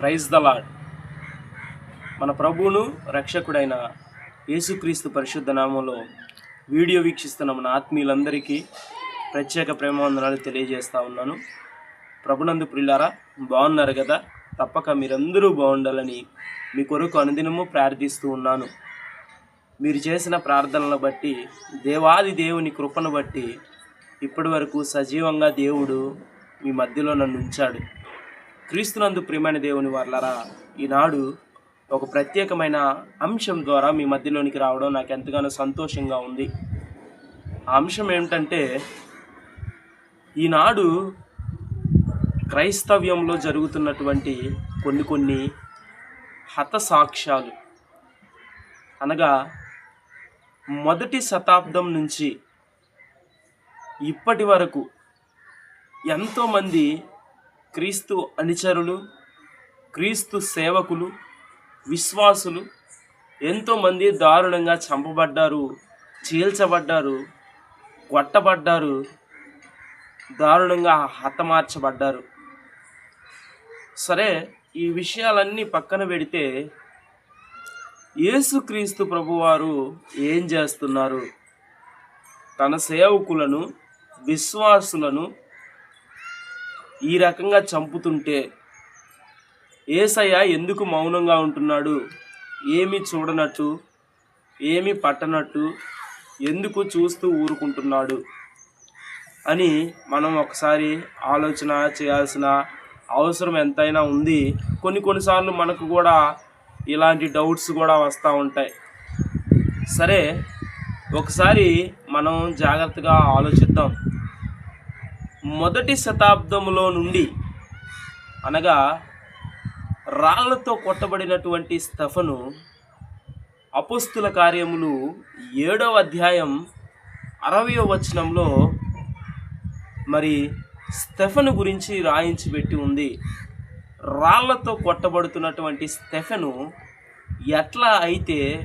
Praise the lord మన ప్రభువును రక్షకుడైన యేసుక్రీస్తు పరిశుద్ధ నామంలో వీడియో వీక్షిస్తున్న మన ఆత్మీయులందరికీ ప్రత్యేక ప్రేమవందనాలు తెలియజేస్తూ ఉన్నాను. ప్రభునందు ప్రిల్లారా బాగున్నారు కదా? తప్పక మీరందరూ బాగుండాలని మీ కొరకు అనుదినము ప్రార్థిస్తూ ఉన్నాను. మీరు చేసిన ప్రార్థనలను బట్టి దేవాది దేవుని కృపను బట్టి ఇప్పటి వరకు సజీవంగా దేవుడు మీ మధ్యలో నన్ను ఉంచాడు. క్రీస్తునందు ప్రియమైన దేవుని వర్లరా ఈనాడు ఒక ప్రత్యేకమైన అంశం ద్వారా మీ మధ్యలోనికి రావడం నాకు ఎంతగానో సంతోషంగా ఉంది. ఆ అంశం ఏమిటంటే ఈనాడు క్రైస్తవ్యంలో జరుగుతున్నటువంటి కొన్ని కొన్ని హతసాక్ష్యాలు. అనగా మొదటి శతాబ్దం నుంచి ఇప్పటి వరకు ఎంతోమంది క్రీస్తు అనుచరులు క్రీస్తు సేవకులు విశ్వాసులు ఎంతోమంది దారుణంగా చంపబడ్డారు చీల్చబడ్డారు కొట్టబడ్డారు దారుణంగా హతమార్చబడ్డారు. సరే ఈ విషయాలన్నీ పక్కన పెడితే యేసుక్రీస్తు ప్రభువారు ఏం చేస్తున్నారు? తన సేవకులను విశ్వాసులను ఈ రకంగా చంపుతుంటే ఏసయ్య ఎందుకు మౌనంగా ఉంటున్నాడు? ఏమి చూడనట్టు? ఏమి పట్టనట్టు? ఎందుకు చూస్తూ ఊరుకుంటున్నాడు? అని మనం ఒకసారి ఆలోచన చేయాల్సిన అవసరం ఎంతైనా ఉంది. కొన్ని కొన్నిసార్లు మనకు కూడా ఇలాంటి డౌట్స్ కూడా వస్తూ ఉంటాయి. సరే ఒకసారి మనం జాగ్రత్తగా ఆలోచిద్దాం. మొదటి శతాబ్దంలో నుండి అనగా రాళ్ళతో కొట్టబడినటువంటి స్తఫను అపుస్తుల కార్యములు ఏడవ అధ్యాయం అరవయో వచనంలో మరి స్టెఫను గురించి రాయించి పెట్టి ఉంది. రాళ్ళతో కొట్టబడుతున్నటువంటి స్టెఫను ఎట్లా అయితే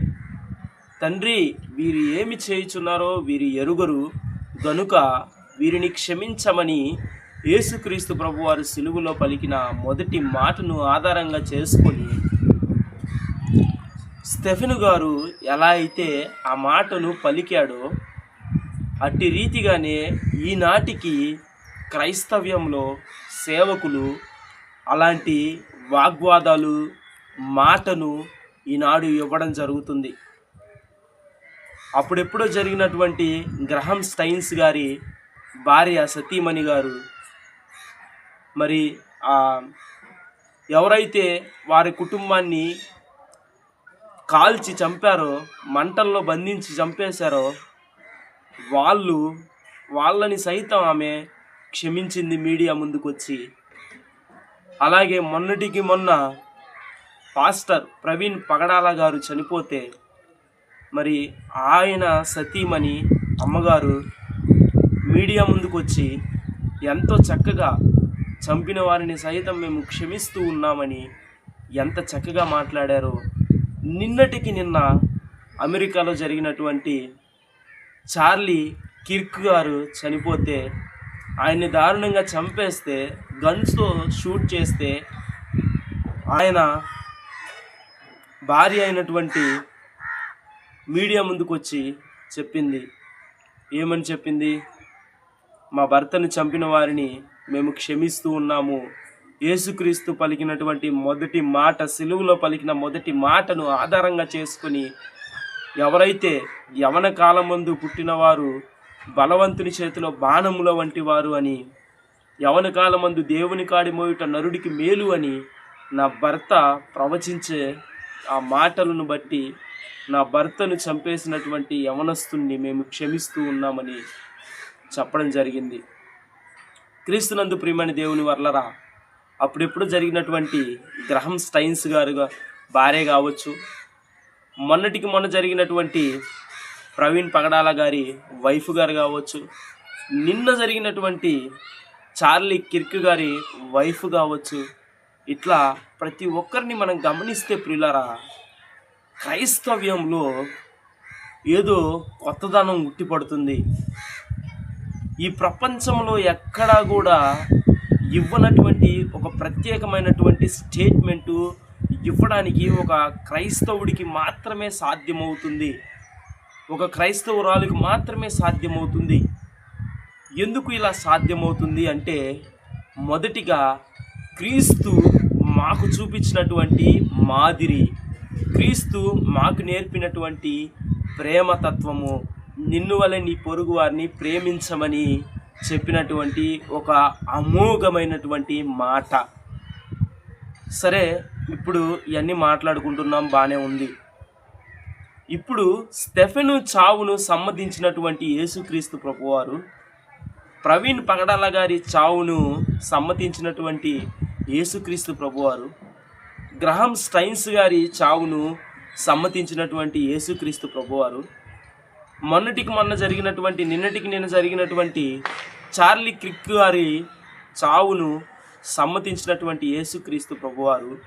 తండ్రి వీరు ఏమి చేయుచున్నారో వీరి ఎరుగరు గనుక వీరిని క్షమించమని యేసుక్రీస్తు ప్రభువారు సిలువులో పలికిన మొదటి మాటను ఆధారంగా చేసుకొని స్టెఫెను గారు ఎలా అయితే ఆ మాటను పలికాడో అట్టి రీతిగానే ఈనాటికి క్రైస్తవ్యంలో సేవకులు అలాంటి వాగ్వాదాలు మాటను ఈనాడు ఇవ్వడం జరుగుతుంది. అప్పుడెప్పుడో జరిగినటువంటి గ్రహం స్టైన్స్ గారి భార్య సతీమణి గారు. మరి ఆ ఎవరైతే వారి కుటుంబాన్ని కాల్చి చంపారో మంటల్లో బంధించి చంపేశారో వాళ్ళు వాళ్ళని సైతం ఆమె క్షమించింది మీడియా ముందుకొచ్చి. అలాగే మొన్నటికి మొన్న పాస్టర్ ప్రవీణ్ పగడాల గారు చనిపోతే మరి ఆయన సతీమణి అమ్మగారు మీడియా ముందుకొచ్చి ఎంతో చక్కగా చంపిన వారిని సైతం మేము క్షమిస్తూ ఉన్నామని ఎంత చక్కగా మాట్లాడారో. నిన్నటికి నిన్న అమెరికాలో జరిగినటువంటి చార్లీ కిర్క్ గారు చనిపోతే ఆయన్ని దారుణంగా చంపేస్తే గన్స్తో షూట్ చేస్తే ఆయన భార్య అయినటువంటి మీడియా ముందుకు వచ్చి చెప్పింది. ఏమని చెప్పింది? మా భర్తను చంపిన వారిని మేము క్షమిస్తూ ఉన్నాము. యేసుక్రీస్తు పలికినటువంటి మొదటి మాట సిలువులో పలికిన మొదటి మాటను ఆధారంగా చేసుకొని ఎవరైతే యవన కాలం ముందు పుట్టినవారు బలవంతుని చేతిలో బాణముల వంటి వారు అని యవన కాలమందు దేవుని కాడి మోయుట నరుడికి మేలు అని నా భర్త ప్రవచించే ఆ మాటలను బట్టి నా భర్తను చంపేసినటువంటి యవనస్తుణ్ణి మేము క్షమిస్తూ ఉన్నామని చెప్పడం జరిగింది. క్రీస్తునందు ప్రియమని దేవుని వర్లరా అప్పుడెప్పుడు జరిగినటువంటి గ్రహం స్టైన్స్ గారుగా భార్య కావచ్చు మొన్నటికి మొన్న జరిగినటువంటి ప్రవీణ్ పగడాల గారి వైఫ్ గారు కావచ్చు నిన్న జరిగినటువంటి చార్లీ కిర్క్ గారి వైఫ్ కావచ్చు ఇట్లా ప్రతి ఒక్కరిని మనం గమనిస్తే ప్రియులరా క్రైస్తవ్యంలో ఏదో కొత్తదనం ఉట్టిపడుతుంది. ఈ ప్రపంచంలో ఎక్కడా కూడా ఇవ్వనటువంటి ఒక ప్రత్యేకమైనటువంటి స్టేట్మెంటు ఇవ్వడానికి ఒక క్రైస్తవుడికి మాత్రమే సాధ్యమవుతుంది. ఒక క్రైస్తవురాలికి మాత్రమే సాధ్యమవుతుంది. ఎందుకు ఇలా సాధ్యమవుతుంది అంటే మొదటిగా క్రీస్తు మాకు చూపించినటువంటి మాదిరి క్రీస్తు మాకు నేర్పినటువంటి ప్రేమతత్వము. నిన్ను వలె నీ పొరుగు వారిని ప్రేమించమని చెప్పినటువంటి ఒక అమోఘమైనటువంటి మాట. సరే ఇప్పుడు ఇవన్నీ మాట్లాడుకుంటున్నాం బాగానే ఉంది. ఇప్పుడు స్టెఫెను చావును సమ్మతించినటువంటి యేసుక్రీస్తు ప్రభువారు ప్రవీణ్ పగడాల గారి చావును సమ్మతించినటువంటి యేసుక్రీస్తు ప్రభువారు గ్రహం స్టైన్స్ గారి చావును సమ్మతించినటువంటి యేసుక్రీస్తు ప్రభువారు మొన్నటికి మొన్న జరిగినటువంటి నిన్నటికి నిన్న జరిగినటువంటి చార్లీ క్రిక్ గారి చావును సమ్మతించినటువంటి యేసుక్రీస్తు ప్రభువారు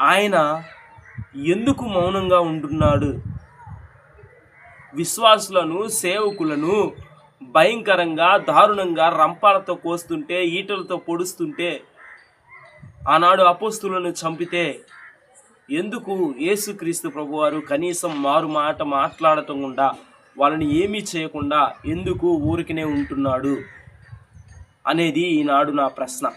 ఆయన ఎందుకు మౌనంగా ఉంటున్నాడు? విశ్వాసులను సేవకులను భయంకరంగా దారుణంగా రంపాలతో కోస్తుంటే ఈటలతో పొడుస్తుంటే ఆనాడు అపోస్తులను చంపితే ఎందుకు యేసుక్రీస్తు ప్రభువారు కనీసం మారు మాట మాట్లాడటం గుండా వాళ్ళని ఏమీ చేయకుండా ఎందుకు ఊరికనే ఉంటున్నాడు అనేది ఈనాడు నా ప్రశ్న.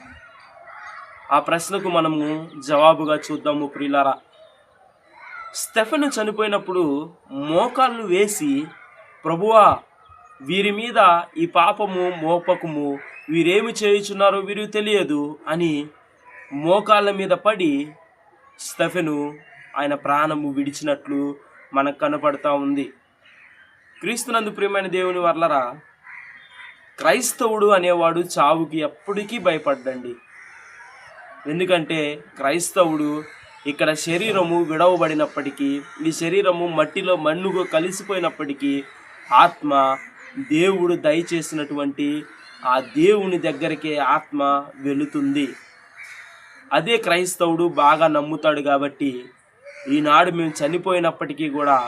ఆ ప్రశ్నకు మనము జవాబుగా చూద్దాము ప్రియులారా. స్టెఫెన్ చనిపోయినప్పుడు మోకాళ్ళు వేసి ప్రభువా వీరి మీద ఈ పాపము మోపకము వీరేమి చేయుచున్నారో వీరు తెలియదు అని మోకాళ్ళ మీద పడి స్టెఫెను ఆయన ప్రాణము విడిచినట్లు మనకు కనపడతా ఉంది. క్రీస్తునందు ప్రియమైన దేవుని వర్లరా క్రైస్తవుడు అనేవాడు చావుకి ఎప్పటికీ భయపడ్డండి. ఎందుకంటే క్రైస్తవుడు ఇక్కడ శరీరము విడవబడినప్పటికీ ఈ శరీరము మట్టిలో మన్నుగా కలిసిపోయినప్పటికీ ఆత్మ దేవుడు దయచేసినటువంటి ఆ దేవుని దగ్గరికే ఆత్మ వెళుతుంది. అదే క్రైస్తవుడు బాగా నమ్ముతాడు కాబట్టి ఈనాడు మేము చనిపోయినప్పటికీ కూడా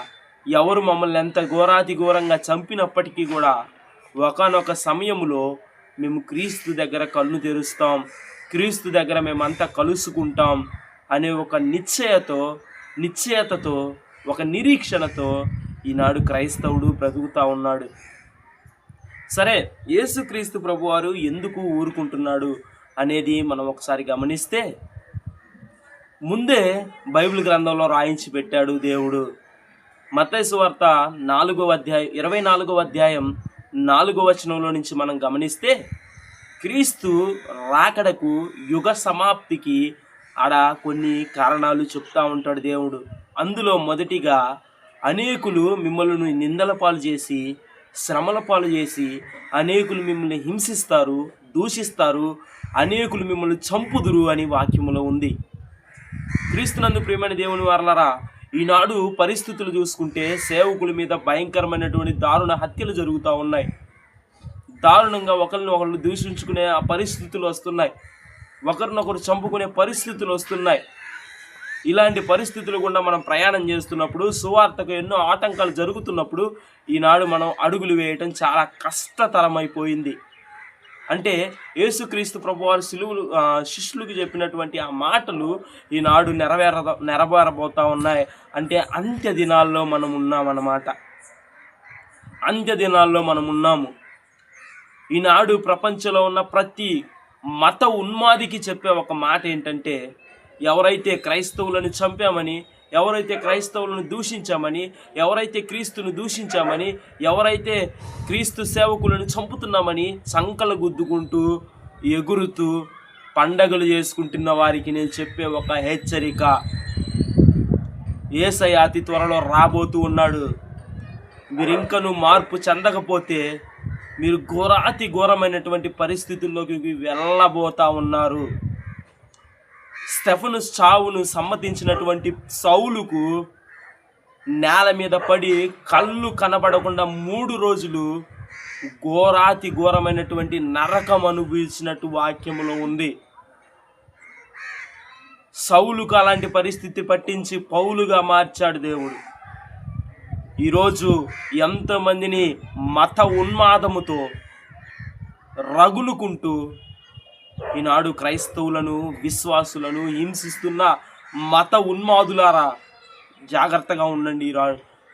ఎవరు మమ్మల్ని ఎంత ఘోరాతి ఘోరంగా చంపినప్పటికీ కూడా ఒకనొక సమయంలో మేము క్రీస్తు దగ్గర కళ్ళు తెరుస్తాం క్రీస్తు దగ్గర మేమంతా కలుసుకుంటాం అనే ఒక నిశ్చయతో నిశ్చయతతో ఒక నిరీక్షణతో ఈనాడు క్రైస్తవుడు బ్రతుకుతా ఉన్నాడు. సరే యేసుక్రీస్తు ప్రభువారు ఎందుకు ఊరుకుంటున్నాడు అనేది మనం ఒకసారి గమనిస్తే ముందే బైబిల్ గ్రంథంలో రాయించి పెట్టాడు దేవుడు. మతైసు వార్త నాలుగవ అధ్యాయం ఇరవై నాలుగవ అధ్యాయం నాలుగవ వచనంలో నుంచి మనం గమనిస్తే క్రీస్తు రాకడకు యుగ సమాప్తికి ఆడ కొన్ని కారణాలు చెప్తా ఉంటాడు దేవుడు. అందులో మొదటిగా అనేకులు మిమ్మల్ని నిందల పాలు చేసి శ్రమల పాలు చేసి అనేకులు మిమ్మల్ని హింసిస్తారు దూషిస్తారు అనేకులు మిమ్మల్ని చంపుదురు అని వాక్యములో ఉంది. క్రీస్తునందు ప్రియమైన దేవుని వారలరా ఈనాడు పరిస్థితులు చూసుకుంటే సేవకుల మీద భయంకరమైనటువంటి దారుణ హత్యలు జరుగుతూ ఉన్నాయి. దారుణంగా ఒకరిని ఒకళ్ళు దూషించుకునే ఆ పరిస్థితులు వస్తున్నాయి. ఒకరినొకరు చంపుకునే పరిస్థితులు వస్తున్నాయి. ఇలాంటి పరిస్థితులు గుండా మనం ప్రయాణం చేస్తున్నప్పుడు సువార్తకు ఎన్నో ఆటంకాలు జరుగుతున్నప్పుడు ఈనాడు మనం అడుగులు వేయటం చాలా కష్టతరమైపోయింది. అంటే యేసుక్రీస్తు ప్రభువారు శిలువులు శిష్యులకు చెప్పినటువంటి ఆ మాటలు ఈనాడు నెరవేర నెరవేరబోతా ఉన్నాయి. అంటే అంత్య దినాల్లో మనం ఉన్నామన్నమాట. అంత్య దినాల్లో మనం ఉన్నాము. ఈనాడు ప్రపంచంలో ఉన్న ప్రతి మత ఉన్మాదికి చెప్పే ఒక మాట ఏంటంటే ఎవరైతే క్రైస్తవులను చంపామని ఎవరైతే క్రైస్తవులను దూషించామని ఎవరైతే క్రీస్తును దూషించామని ఎవరైతే క్రీస్తు సేవకులను చంపుతున్నామని సంకలు గుద్దుకుంటూ ఎగురుతూ పండగలు చేసుకుంటున్న వారికి నేను చెప్పే ఒక హెచ్చరిక. ఏసై అతి త్వరలో రాబోతూ ఉన్నాడు. మీరు ఇంకను మార్పు చెందకపోతే మీరు ఘోరాతి ఘోరమైనటువంటి పరిస్థితుల్లోకి వెళ్ళబోతా ఉన్నారు. స్టెఫను చావును సమ్మతించినటువంటి సౌలుకు నేల మీద పడి కళ్ళు కనబడకుండా మూడు రోజులు ఘోరాతి ఘోరమైనటువంటి నరకం అనుభవించినట్టు వాక్యములో ఉంది. సౌలుకు అలాంటి పరిస్థితి పట్టించి పౌలుగా మార్చాడు దేవుడు. ఈరోజు ఎంతమందిని మత ఉన్మాదముతో రగులుకుంటూ ఈనాడు క్రైస్తవులను విశ్వాసులను హింసిస్తున్న మత ఉన్మాదులారా జాగ్రత్తగా ఉండండి. ఈ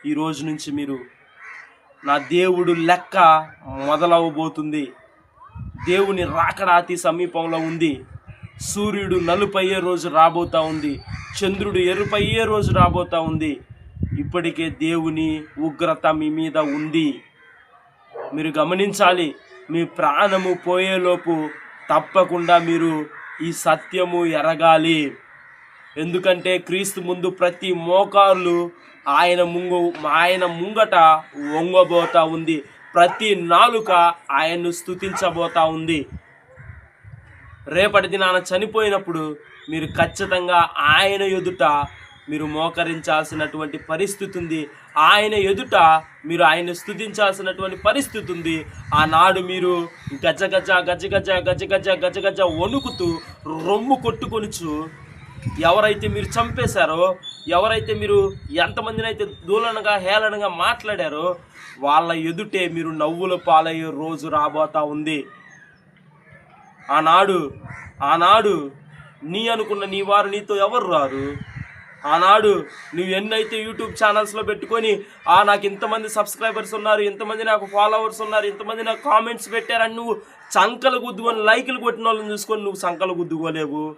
ఈ రోజు నుంచి మీరు నా దేవుడు లెక్క మొదలవబోతుంది. దేవుని రాకడా అతి సమీపంలో ఉంది. సూర్యుడు నలుపయ్యే రోజు రాబోతా ఉంది. చంద్రుడు ఎరుపయ్యే రోజు రాబోతా ఉంది. ఇప్పటికే దేవుని ఉగ్రత మీ మీద ఉంది. మీరు గమనించాలి మీ ప్రాణము పోయేలోపు తప్పకుండా మీరు ఈ సత్యము ఎరగాలి. ఎందుకంటే క్రీస్తు ముందు ప్రతి మోకారులు ఆయన ముంగు ఆయన ముంగట వంగబోతా ఉంది. ప్రతి నాలుక ఆయన్ను స్తుతించబోతా ఉంది. రేపటి దినాన చనిపోయినప్పుడు మీరు ఖచ్చితంగా ఆయన ఎదుట మీరు మోకరించాల్సినటువంటి పరిస్థితి ఉంది. ఆయన ఎదుట మీరు ఆయన స్థుతించాల్సినటువంటి పరిస్థితి ఉంది. ఆనాడు మీరు గజ గజ గజ గజ గజ గజ గజ గజ వణుకుతూ రొమ్ము కొట్టుకొనుచు ఎవరైతే మీరు చంపేశారో ఎవరైతే మీరు ఎంతమందినైతే దూలనగా హేళనగా మాట్లాడారో వాళ్ళ ఎదుటే మీరు నవ్వుల పాలయ్యే రోజు రాబోతా ఉంది. ఆనాడు ఆనాడు నీ అనుకున్న నీ వారు నీతో ఎవరు రారు? ఆనాడు నువ్వు ఎన్నైతే యూట్యూబ్ ఛానల్స్లో పెట్టుకొని ఆ నాకు ఇంతమంది సబ్స్క్రైబర్స్ ఉన్నారు ఇంతమంది నాకు ఫాలోవర్స్ ఉన్నారు ఇంతమంది నాకు కామెంట్స్ పెట్టారని నువ్వు సంకలు గుద్దుకొని లైకులు కొట్టిన వాళ్ళని చూసుకొని నువ్వు సంకలు గుద్దుకోలేవు.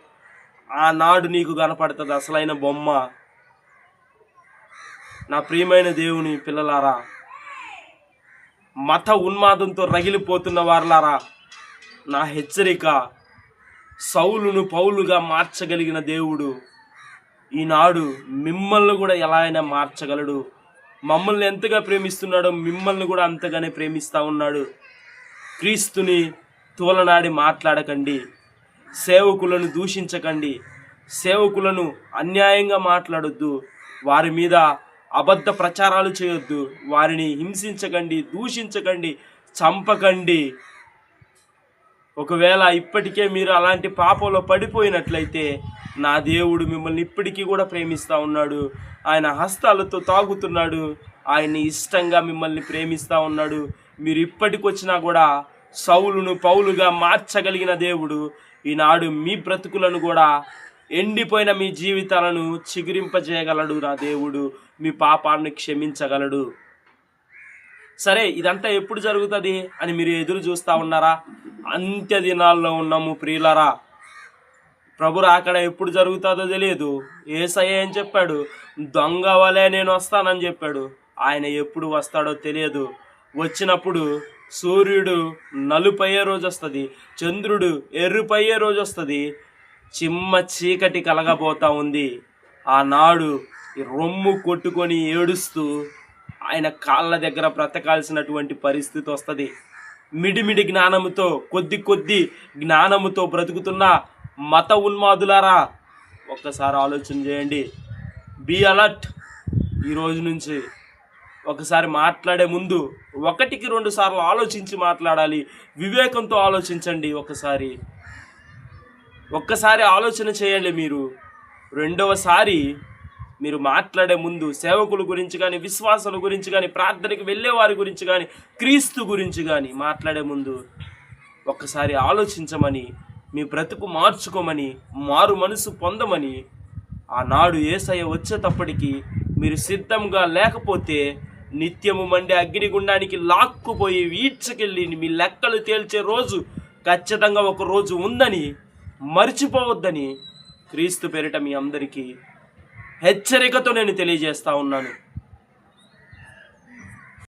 ఆనాడు నీకు కనపడుతుంది అసలైన బొమ్మ. నా ప్రియమైన దేవుని పిల్లలారా మత ఉన్మాదంతో రగిలిపోతున్న వారలారా నా హెచ్చరిక సౌలును పౌలుగా మార్చగలిగిన దేవుడు ఈనాడు మిమ్మల్ని కూడా ఎలా అయినా మార్చగలడు. మమ్మల్ని ఎంతగా ప్రేమిస్తున్నాడో మిమ్మల్ని కూడా అంతగానే ప్రేమిస్తూ ఉన్నాడు. క్రీస్తుని తోలనాడి మాట్లాడకండి. సేవకులను దూషించకండి. సేవకులను అన్యాయంగా మాట్లాడొద్దు. వారి మీద అబద్ధ ప్రచారాలు చేయొద్దు. వారిని హింసించకండి దూషించకండి చంపకండి. ఒకవేళ ఇప్పటికే మీరు అలాంటి పాపంలో పడిపోయినట్లయితే నా దేవుడు మిమ్మల్ని ఇప్పటికీ కూడా ప్రేమిస్తూ ఉన్నాడు. ఆయన హస్తాలతో తాగుతున్నాడు. ఆయన్ని ఇష్టంగా మిమ్మల్ని ప్రేమిస్తూ ఉన్నాడు. మీరు ఇప్పటికొచ్చినా కూడా సౌలును పౌలుగా మార్చగలిగిన దేవుడు. ఈనాడు మీ బ్రతుకులను కూడా ఎండిపోయిన మీ జీవితాలను చిగురింపజేయగలడు నా దేవుడు. మీ పాపాన్ని క్షమించగలడు. సరే ఇదంతా ఎప్పుడు జరుగుతుంది అని మీరు ఎదురు చూస్తూ ఉన్నారా? అంత్య దినాల్లో ఉన్నాము ప్రియులరా. ప్రభు అక్కడ ఎప్పుడు జరుగుతుందో తెలియదు. ఏసయ్య ఏం చెప్పాడు? దొంగ వలె నేను వస్తానని చెప్పాడు. ఆయన ఎప్పుడు వస్తాడో తెలియదు. వచ్చినప్పుడు సూర్యుడు నలుపయ్యే రోజు వస్తుంది చంద్రుడు ఎర్రుపయ్యే రోజు వస్తుంది. చిమ్మ చీకటి కలగబోతా ఉంది. ఆనాడు రొమ్ము కొట్టుకొని ఏడుస్తూ ఆయన కాళ్ళ దగ్గర బ్రతకాల్సినటువంటి పరిస్థితి వస్తుంది. మిడిమిడి జ్ఞానముతో కొద్ది కొద్ది జ్ఞానముతో బ్రతుకుతున్న మత ఉన్మాదులారా ఒక్కసారి ఆలోచన చేయండి. Be alert. ఈ రోజు నుంచి ఒకసారి మాట్లాడే ముందు ఒకటికి రెండు సార్లు ఆలోచించి మాట్లాడాలి. వివేకంతో ఆలోచించండి ఒకసారి. ఒక్కసారి ఆలోచన చేయండి మీరు. రెండవసారి మీరు మాట్లాడే ముందు సేవకుల గురించి కానీ విశ్వాసాల గురించి కానీ ప్రార్థనకి వెళ్ళే వారి గురించి కానీ క్రీస్తు గురించి కానీ మాట్లాడే ముందు ఒక్కసారి ఆలోచించమని మీ బ్రతుకు మార్చుకోమని మారు మనసు పొందమని ఆనాడు ఏసయ్య వచ్చేటప్పటికి మీరు సిద్ధంగా లేకపోతే నిత్యము మండే అగ్నిగుండానికి లాక్కుపోయి వీడ్చకెళ్ళి మీ లెక్కలు తేల్చే రోజు ఖచ్చితంగా ఒక రోజు ఉందని మర్చిపోవద్దని క్రీస్తు పేరిట మీ అందరికీ హెచ్చరికతో నేను తెలియజేస్తా ఉన్నాను.